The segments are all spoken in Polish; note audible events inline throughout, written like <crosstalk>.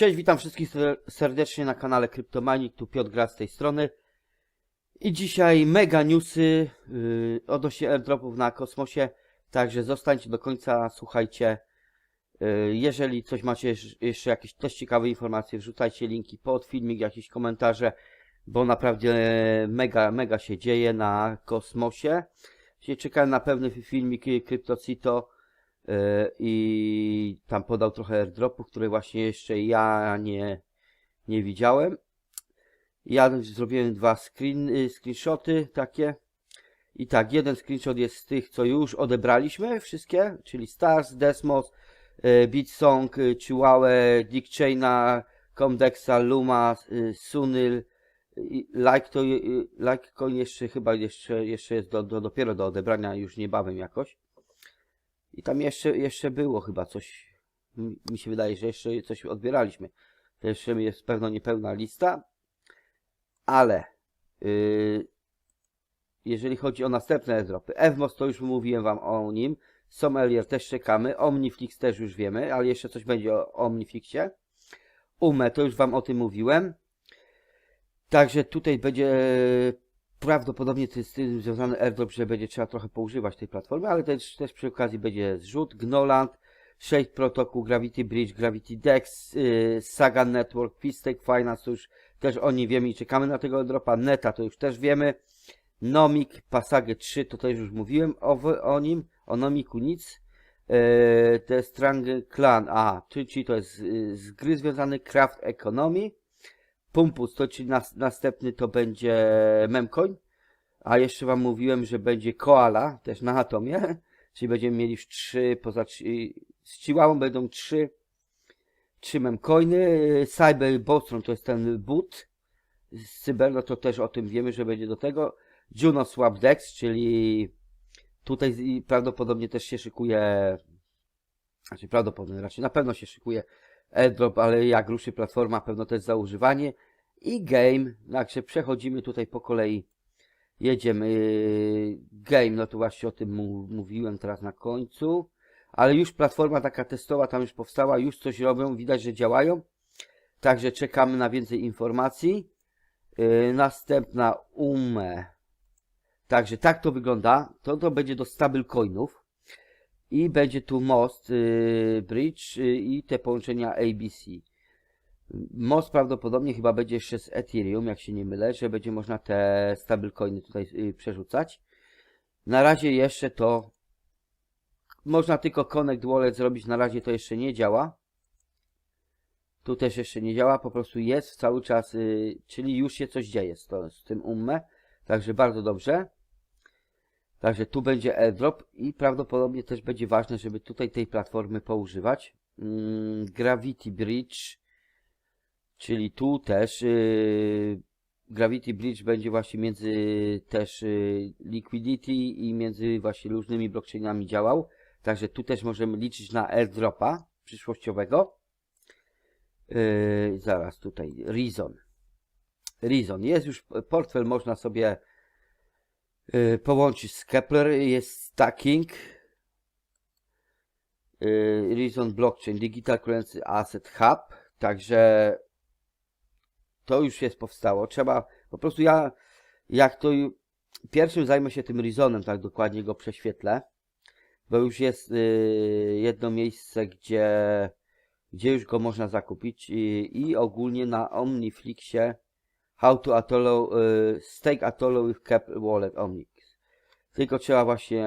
Cześć, witam wszystkich ser- serdecznie na kanale Cryptomining, tu Piotr Gra z tej strony. I dzisiaj mega newsy yy, odnośnie airdropów na kosmosie, także zostańcie do końca, słuchajcie. Yy, jeżeli coś macie jeszcze jakieś też ciekawe informacje, wrzucajcie linki pod filmik, jakieś komentarze, bo naprawdę mega, mega się dzieje na kosmosie. Czekałem na pewny filmik CryptoCito. Yy, i tam podał trochę airdropów, które właśnie jeszcze ja nie, nie widziałem. Ja zrobiłem dwa screen, y, screenshoty takie. I tak, jeden screenshot jest z tych, co już odebraliśmy, wszystkie, czyli Stars, Desmos, y, Beatsong, y, Chihuahua, Dick Chaina, Comdexa, Luma, y, Sunil, Like to, Litecoin jeszcze chyba jeszcze, jeszcze jest do, do, dopiero do odebrania już niebawem jakoś. I tam jeszcze, jeszcze było chyba coś. Mi się wydaje, że jeszcze coś odbieraliśmy. To jeszcze jest pewno niepełna lista. Ale yy, jeżeli chodzi o następne airdropy, Evmos to już mówiłem wam o nim. Sommelier też czekamy. Omniflix też już wiemy, ale jeszcze coś będzie o Omniflixie. Ume to już wam o tym mówiłem. Także tutaj będzie prawdopodobnie to jest związany airdrop, że będzie trzeba trochę poużywać tej platformy, ale też, też przy okazji będzie zrzut, Gnoland, Shade Protocol, Gravity Bridge, Gravity Dex, yy, Saga Network, Fistake Finance, to już też o niej wiemy i czekamy na tego airdropa, Neta to już też wiemy, Nomik, Passage 3, to też już mówiłem o, o nim, o Nomiku nic, yy, to jest Strangle Clan, a, czyli, czyli to jest z gry związany Craft Economy, Pumpus, to czyli nas, następny to będzie Memcoin. A jeszcze wam mówiłem, że będzie Koala, też na Atomie. <laughs> Czyli będziemy mieli już trzy, poza trzy, z Chihuahua będą trzy, trzy memcoiny. Cyber Bostrom to jest ten boot. Z Cyber, no to też o tym wiemy, że będzie do tego. Juno Swap Dex, czyli tutaj prawdopodobnie też się szykuje, znaczy prawdopodobnie, raczej na pewno się szykuje airdrop, ale jak ruszy platforma, pewno też za używanie. I game, także przechodzimy tutaj po kolei. Jedziemy. Game, no to właśnie o tym mówiłem teraz na końcu. Ale już platforma taka testowa tam już powstała, już coś robią, widać, że działają. Także czekamy na więcej informacji. Yy, następna UME. Także tak to wygląda. To to będzie do stablecoinów. I będzie tu most, yy, bridge yy, i te połączenia ABC. Most prawdopodobnie chyba będzie jeszcze z Ethereum, jak się nie mylę, że będzie można te stablecoiny tutaj yy, przerzucać. Na razie jeszcze to można tylko Connect Wallet zrobić, na razie to jeszcze nie działa. Tu też jeszcze nie działa, po prostu jest cały czas, yy, czyli już się coś dzieje z, to, z tym umme, także bardzo dobrze. Także tu będzie airdrop i prawdopodobnie też będzie ważne, żeby tutaj tej platformy poużywać. Mm, Gravity Bridge, czyli tu też yy, Gravity Bridge będzie właśnie między też yy, Liquidity i między właśnie różnymi blockchainami działał. Także tu też możemy liczyć na airdropa przyszłościowego. Yy, zaraz tutaj Reason. Reason. Jest już portfel, można sobie połączyć z Kepler. Jest stacking. Yy, Reason Blockchain Digital Currency Asset Hub. Także to już jest powstało. Trzeba po prostu ja, jak to pierwszym zajmę się tym Reasonem, tak dokładnie go prześwietlę, bo już jest yy, jedno miejsce, gdzie, gdzie już go można zakupić i, i ogólnie na Omniflixie How to Atollo, yy, Stake Atollo with Cap Wallet Omnix. Tylko trzeba właśnie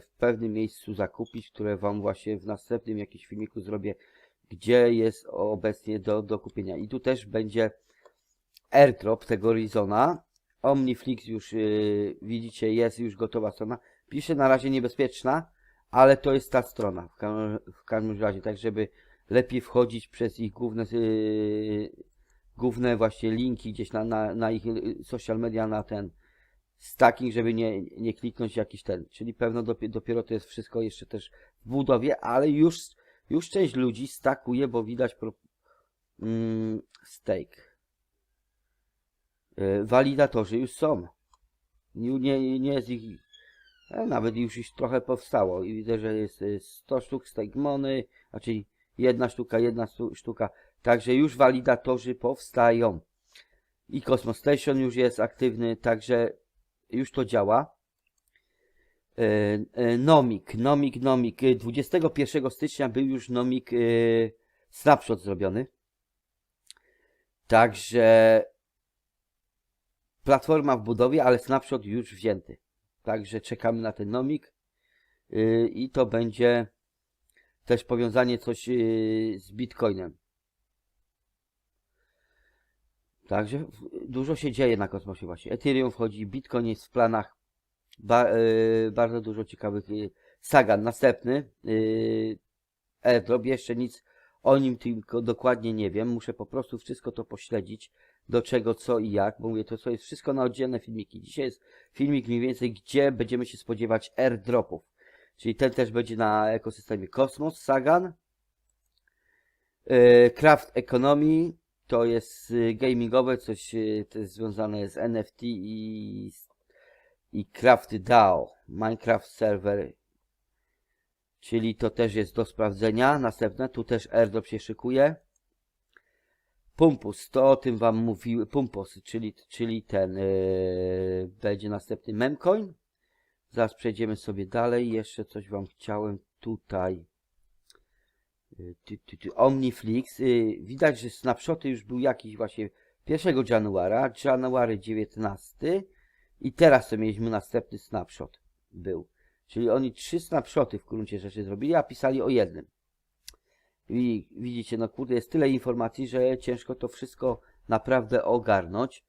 w pewnym miejscu zakupić, które wam właśnie w następnym jakimś filmiku zrobię, gdzie jest obecnie do, do kupienia. I tu też będzie airdrop tego Reasona. Omniflix już yy, widzicie, jest już gotowa strona. Pisze na razie niebezpieczna, ale to jest ta strona w, ka w każdym razie, tak żeby lepiej wchodzić przez ich główne yy, główne właśnie linki gdzieś na, na, na ich yy, social media na ten stacking, żeby nie, nie kliknąć jakiś ten. Czyli pewno dopiero, dopiero to jest wszystko jeszcze też w budowie, ale już, już część ludzi stakuje, bo widać pro, mm, stake. Yy, walidatorzy już są. Nie, nie, nie jest ich. E, nawet już ich trochę powstało i widzę, że jest y, 100 sztuk stake money, znaczy jedna sztuka, jedna sztuka. Także już walidatorzy powstają. I Cosmos Station już jest aktywny, także już to działa. E, e, Nomik, Nomik, Nomik. E, 21 stycznia był już Nomik e, snapshot zrobiony. Także platforma w budowie, ale snapshot już wzięty. Także czekamy na ten Nomik e, i to będzie też powiązanie coś e, z Bitcoinem. Także dużo się dzieje na kosmosie właśnie. Ethereum wchodzi, Bitcoin jest w planach. Ba, e, bardzo dużo ciekawych. E, Sagan następny. E, airdrop, jeszcze nic o nim tylko dokładnie nie wiem. Muszę po prostu wszystko to pośledzić. Do czego, co i jak, bo mówię, to co jest wszystko na oddzielne filmiki. Dzisiaj jest filmik mniej więcej, gdzie będziemy się spodziewać airdropów. Czyli ten też będzie na ekosystemie Kosmos, Sagan. Craft Economy, to jest y, gamingowe, coś y, to jest związane z NFT i, i Craft DAO, Minecraft Server, czyli to też jest do sprawdzenia. Następne, tu też airdrop się szykuje. Pumpus, to o tym wam mówiły, Pumpus, czyli, czyli ten, yy, będzie następny memcoin. Zaraz przejdziemy sobie dalej, jeszcze coś wam chciałem tutaj. Y, ty, ty, ty, Omniflix. y, Widać, że snapshoty już był jakiś właśnie 1 januara, january 19 i teraz to mieliśmy następny snapshot był. Czyli oni trzy snapshoty w gruncie rzeczy zrobili, a pisali o jednym. I widzicie, no kurde, jest tyle informacji, że ciężko to wszystko naprawdę ogarnąć.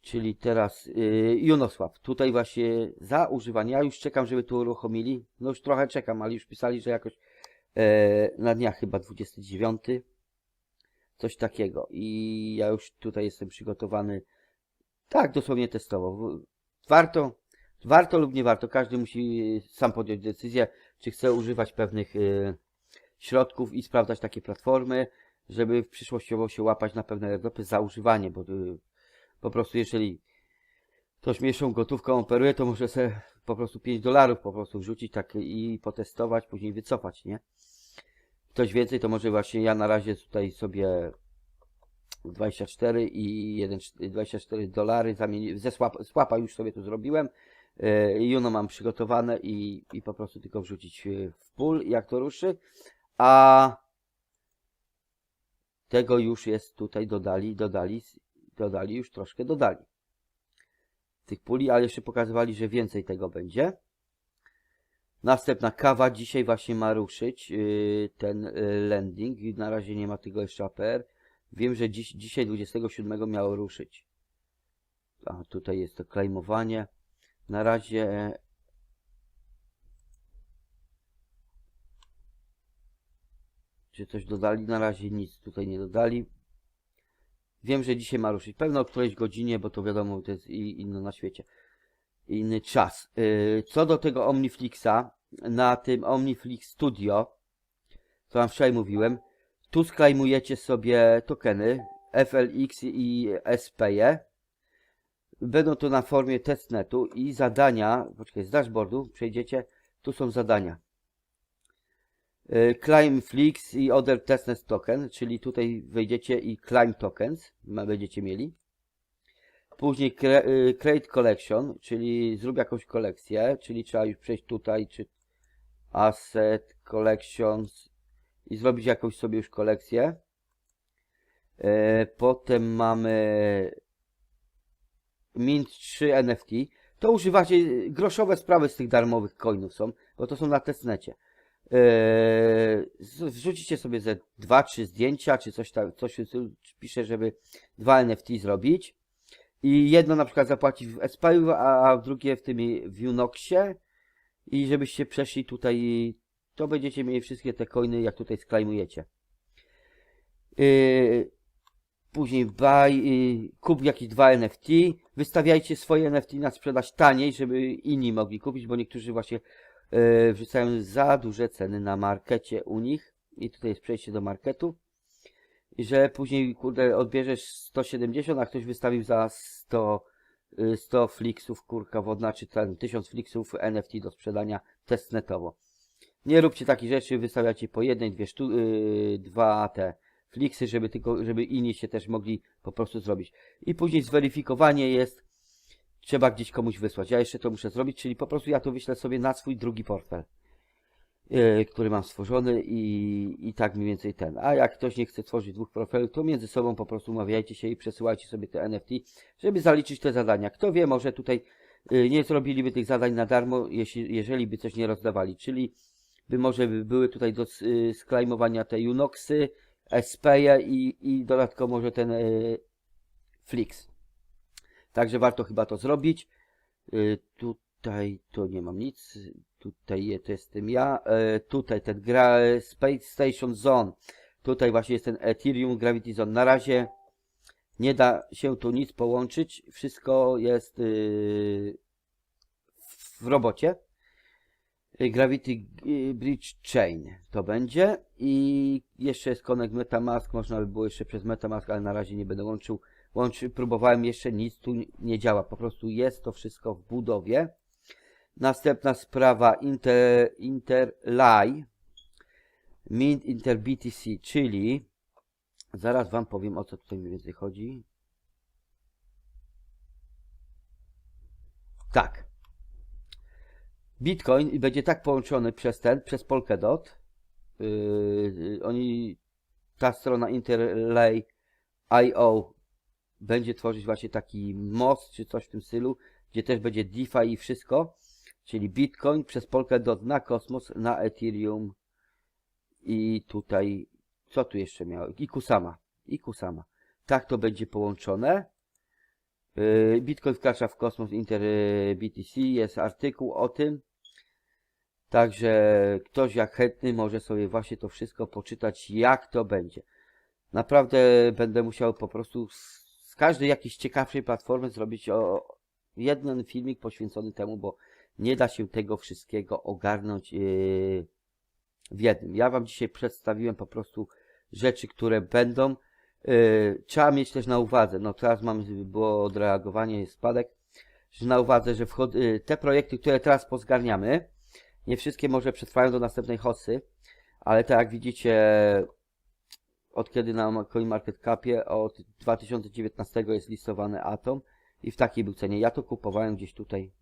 Czyli teraz yy, Junosław, tutaj właśnie za używanie, ja już czekam, żeby tu uruchomili. No już trochę czekam, ale już pisali, że jakoś na dniach chyba 29. Coś takiego. I ja już tutaj jestem przygotowany. Tak, dosłownie testowo. Warto, warto lub nie warto. Każdy musi sam podjąć decyzję, czy chce używać pewnych e, środków i sprawdzać takie platformy, żeby w przyszłościowo się łapać na pewne airdropy za używanie, bo e, po prostu jeżeli ktoś mniejszą gotówką operuje, to może sobie po prostu 5 dolarów po prostu wrzucić tak i potestować, później wycofać, nie? Ktoś więcej, to może właśnie ja na razie tutaj sobie 24 i 1, 24 dolary zamieni, ze swapa, swapa już sobie tu zrobiłem. Yy, Juno mam przygotowane i, i po prostu tylko wrzucić yy, w pól, jak to ruszy. A tego już jest tutaj dodali, dodali, dodali już troszkę dodali. Tych puli, ale jeszcze pokazywali, że więcej tego będzie. Następna kawa dzisiaj właśnie ma ruszyć yy, ten yy, landing. Na razie nie ma tego jeszcze APR. Wiem, że dziś, dzisiaj 27 miało ruszyć. A tutaj jest to claimowanie. Na razie czy coś dodali? Na razie nic tutaj nie dodali. Wiem, że dzisiaj ma ruszyć. Pewno o którejś godzinie, bo to wiadomo, to jest inno na świecie. Inny czas. Yy, Co do tego Omniflixa, na tym Omniflix Studio, co wam wczoraj mówiłem, tu sklejmujecie sobie tokeny FLX i SPE. Będą to na formie testnetu i zadania, poczekaj, z dashboardu przejdziecie, tu są zadania. Y, Climb Flix i Other Testnet Token, czyli tutaj wejdziecie i Climb Tokens będziecie mieli. Później cre, y, Create Collection, czyli zrób jakąś kolekcję, czyli trzeba już przejść tutaj, czy Asset Collections i zrobić jakąś sobie już kolekcję. E, Potem mamy Mint 3 NFT. To używacie, groszowe sprawy z tych darmowych coinów są, bo to są na testnecie. Z- wrzucicie sobie ze dwa, trzy zdjęcia, czy coś tam, coś pisze, żeby dwa NFT zrobić. I jedno na przykład zapłacić w SPU, a drugie w tym w Unoxie. I żebyście przeszli tutaj, to będziecie mieli wszystkie te coiny, jak tutaj sklejmujecie. Yy, później buy, yy, kup jakieś dwa NFT, wystawiajcie swoje NFT na sprzedaż taniej, żeby inni mogli kupić, bo niektórzy właśnie yy, wrzucają za duże ceny na markecie u nich. I tutaj jest przejście do marketu. I że później, kurde, odbierzesz 170, a ktoś wystawił za 100, yy, 100 fliksów, kurka wodna, czy ten 1000 fliksów NFT do sprzedania testnetowo. Nie róbcie takich rzeczy, wystawiacie po jednej, dwie sztu, yy, dwa te fliksy, żeby tylko, żeby inni się też mogli po prostu zrobić. I później zweryfikowanie jest, trzeba gdzieś komuś wysłać. Ja jeszcze to muszę zrobić, czyli po prostu ja to wyślę sobie na swój drugi portfel, yy, który mam stworzony i, i tak mniej więcej ten. A jak ktoś nie chce tworzyć dwóch portfeli, to między sobą po prostu umawiajcie się i przesyłajcie sobie te NFT, żeby zaliczyć te zadania. Kto wie, może tutaj yy, nie zrobiliby tych zadań na darmo, jeśli, jeżeli by coś nie rozdawali, czyli by może by były tutaj do s- y, sklejmowania te Unoxy, SPE i, i dodatkowo może ten y, Flix. Także warto chyba to zrobić. Y, tutaj to nie mam nic. Tutaj to jestem ja. Y, tutaj ten gra Space Station Zone. Tutaj właśnie jest ten Ethereum Gravity Zone. Na razie nie da się tu nic połączyć. Wszystko jest w robocie. Y, Gravity y, Bridge Chain to będzie i jeszcze jest Connect MetaMask, można by było jeszcze przez MetaMask, ale na razie nie będę łączył. Łączy, próbowałem jeszcze, nic tu nie działa, po prostu jest to wszystko w budowie. Następna sprawa Inter, Interlay, Mint Inter BTC, czyli zaraz Wam powiem o co tutaj mniej więcej chodzi. Tak. Bitcoin będzie tak połączony przez ten, przez Polkadot. Yy, oni, ta strona Interlay.io będzie tworzyć właśnie taki most, czy coś w tym stylu, gdzie też będzie DeFi i wszystko. Czyli Bitcoin przez Polkadot na Kosmos, na Ethereum i tutaj, co tu jeszcze miało? I Kusama. I Kusama. Tak to będzie połączone. Yy, Bitcoin wkracza w kosmos Inter BTC, jest artykuł o tym. Także ktoś jak chętny może sobie właśnie to wszystko poczytać, jak to będzie. Naprawdę będę musiał po prostu z, z każdej jakiejś ciekawszej platformy zrobić o, jeden filmik poświęcony temu, bo nie da się tego wszystkiego ogarnąć yy, w jednym. Ja Wam dzisiaj przedstawiłem po prostu rzeczy, które będą. Yy, trzeba mieć też na uwadze, no teraz mam, było odreagowanie, spadek, że na uwadze, że wchod, yy, te projekty, które teraz pozgarniamy, nie wszystkie może przetrwają do następnej hossy, ale tak jak widzicie, od kiedy na CoinMarketCapie, od 2019 jest listowany Atom i w takiej był cenie. Ja to kupowałem gdzieś tutaj,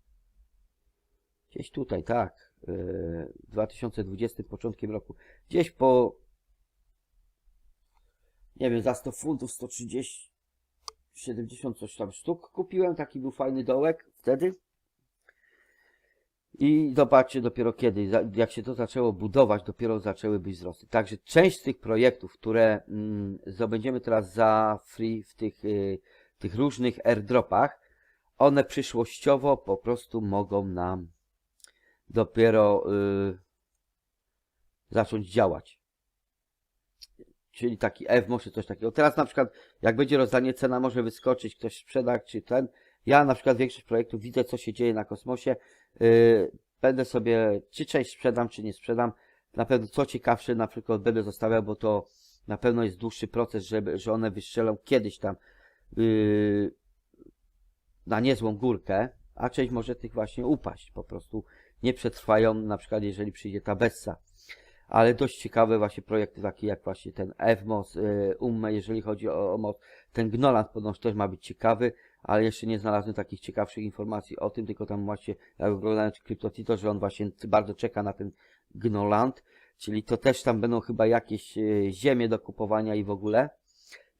gdzieś tutaj, tak, yy, w 2020 początkiem roku, gdzieś po, nie wiem, za 100 funtów, 130, 70 coś tam sztuk kupiłem, taki był fajny dołek wtedy. I zobaczcie dopiero kiedy, jak się to zaczęło budować, dopiero zaczęły być wzrosty. Także część z tych projektów, które mm, zdobędziemy teraz za free w tych, y, tych różnych airdropach, one przyszłościowo po prostu mogą nam dopiero y, zacząć działać. Czyli taki EWMO czy coś takiego. Teraz na przykład, jak będzie rozdanie, cena może wyskoczyć, ktoś sprzeda, czy ten. Ja na przykład większość projektów widzę, co się dzieje na kosmosie. Yy, będę sobie, czy część sprzedam, czy nie sprzedam. Na pewno co ciekawsze, na przykład będę zostawiał, bo to na pewno jest dłuższy proces, żeby, że one wystrzelą kiedyś tam yy, na niezłą górkę, a część może tych właśnie upaść. Po prostu nie przetrwają, na przykład jeżeli przyjdzie ta Bessa. Ale dość ciekawe właśnie projekty takie jak właśnie ten EVMOS, yy, Umme, jeżeli chodzi o, o MOS. Ten Gnoland ponoć też ma być ciekawy, ale jeszcze nie znalazłem takich ciekawszych informacji o tym, tylko tam właśnie, jak oglądałem CryptoTito, że on właśnie bardzo czeka na ten Gnoland, czyli to też tam będą chyba jakieś e, ziemie do kupowania i w ogóle.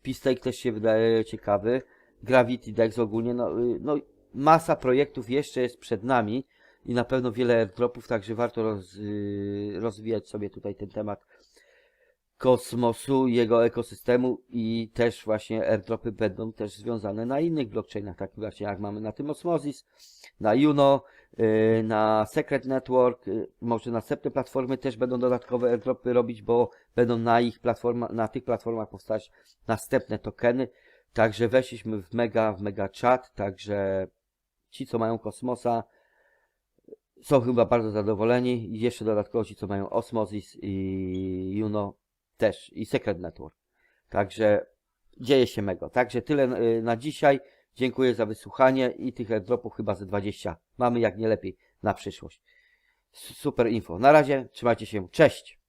Pistake też się wydaje ciekawy, Gravity Dex ogólnie, no, y, no masa projektów jeszcze jest przed nami i na pewno wiele airdropów, także warto roz, y, rozwijać sobie tutaj ten temat kosmosu, jego ekosystemu i też właśnie airdropy będą też związane na innych blockchainach, takich właśnie jak mamy na tym Osmosis, na Juno, yy, na Secret Network, yy, może następne platformy też będą dodatkowe airdropy robić, bo będą na ich platforma, na tych platformach powstać następne tokeny, także weszliśmy w mega, w mega chat, także ci co mają kosmosa są chyba bardzo zadowoleni. I jeszcze dodatkowo ci co mają Osmosis i Juno też i Secret Network. Także dzieje się mega. Także tyle y, na dzisiaj. Dziękuję za wysłuchanie i tych airdropów chyba ze 20 mamy jak nie lepiej na przyszłość. super info. Na razie, trzymajcie się, cześć!